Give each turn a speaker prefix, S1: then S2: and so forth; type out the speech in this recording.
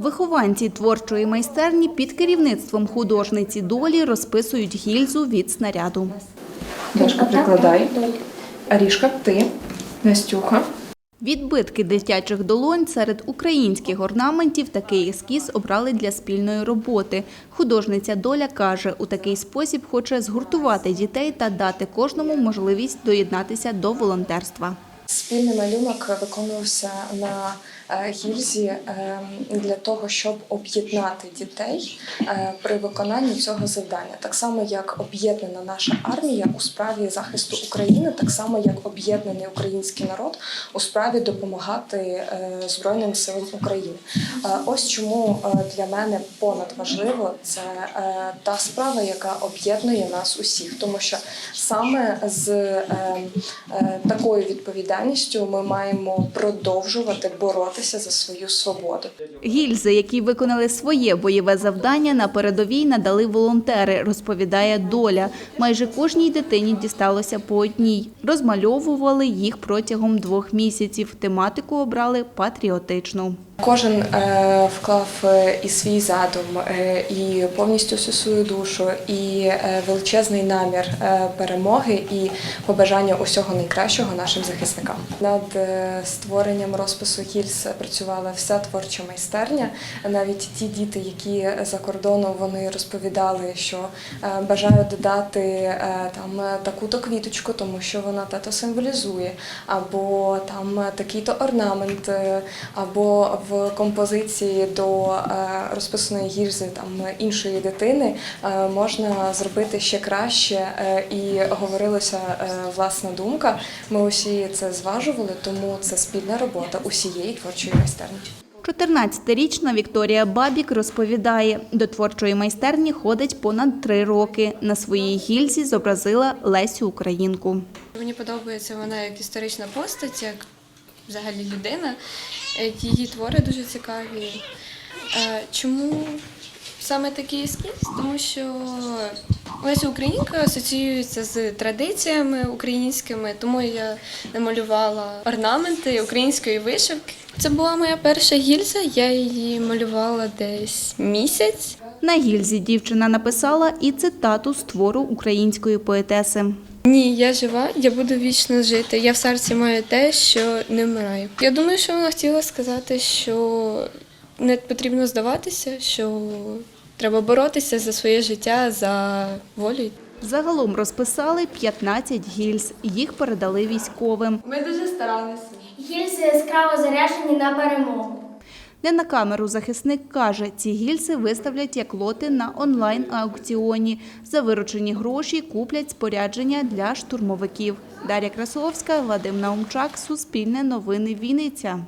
S1: Вихованці творчої майстерні під керівництвом художниці долі розписують гільзу від снаряду.
S2: Дашка, прикладай. Арішка, ти. Настюха.
S1: Відбитки дитячих долонь серед українських орнаментів такий ескіз обрали для спільної роботи. Художниця Доля каже, у такий спосіб хоче згуртувати дітей та дати кожному можливість доєднатися до волонтерства.
S2: Спільний малюнок виконувався на гільзі е, для того, щоб об'єднати дітей е, при виконанні цього завдання. Так само, як об'єднана наша армія у справі захисту України, так само як об'єднаний український народ у справі допомагати е, Збройним силам України. Е, Ось чому е, для мене понад важливо це е, та справа, яка об'єднує нас усіх, тому що саме з е, е, такою відповідальністю ми маємо продовжувати боротися за свою свободу.
S1: Гільзи, які виконали своє бойове завдання, на передовій надали волонтери, розповідає Доля. Майже кожній дитині дісталося по одній. Розмальовували їх протягом двох місяців. Тематику обрали патріотичну.
S2: Кожен е, вклав е, і свій задум, е, і повністю всю свою душу, і величезний намір перемоги і побажання усього найкращого нашим захисникам. Над створенням розпису гільз працювала вся творча майстерня. Навіть ті діти, які за кордоном вони розповідали, що бажають додати там таку-то квіточку, тому що вона тато символізує, або там такий-то орнамент, або в композиції до е, розписаної гільзи там іншої дитини е, можна зробити ще краще, е, і говорилася власна думка. Ми усі це зважували, тому це спільна робота усієї творчої майстерні.
S1: 14-річна Вікторія Бабік розповідає, до творчої майстерні ходить понад три роки. На своїй гільзі зобразила Лесю Українку.
S3: Мені подобається вона як історична постать, як взагалі людина. Її твори дуже цікаві. Е, Чому саме такий ескіз? Тому що Леся Українка асоціюється з традиціями українськими, тому я намалювала орнаменти української вишивки. Це була моя перша гільза, я її малювала десь місяць.
S1: На гільзі дівчина написала і цитату з твору української поетеси.
S3: Ні, я жива, я буду вічно жити. Я в серці маю те, що не вмираю. Я думаю, що вона хотіла сказати, що не потрібно здаватися, що треба боротися за своє життя, за волю.
S1: Загалом розписали 15 гільз. Їх передали військовим.
S3: Ми дуже старалися.
S4: Гільзи яскраво заряджені на перемогу.
S1: Не на камеру захисник каже, ці гільзи виставлять як лоти на онлайн-аукціоні. За виручені гроші куплять спорядження для штурмовиків. Дар'я Красовська, Вадим Наумчак, Суспільне новини Вінниця.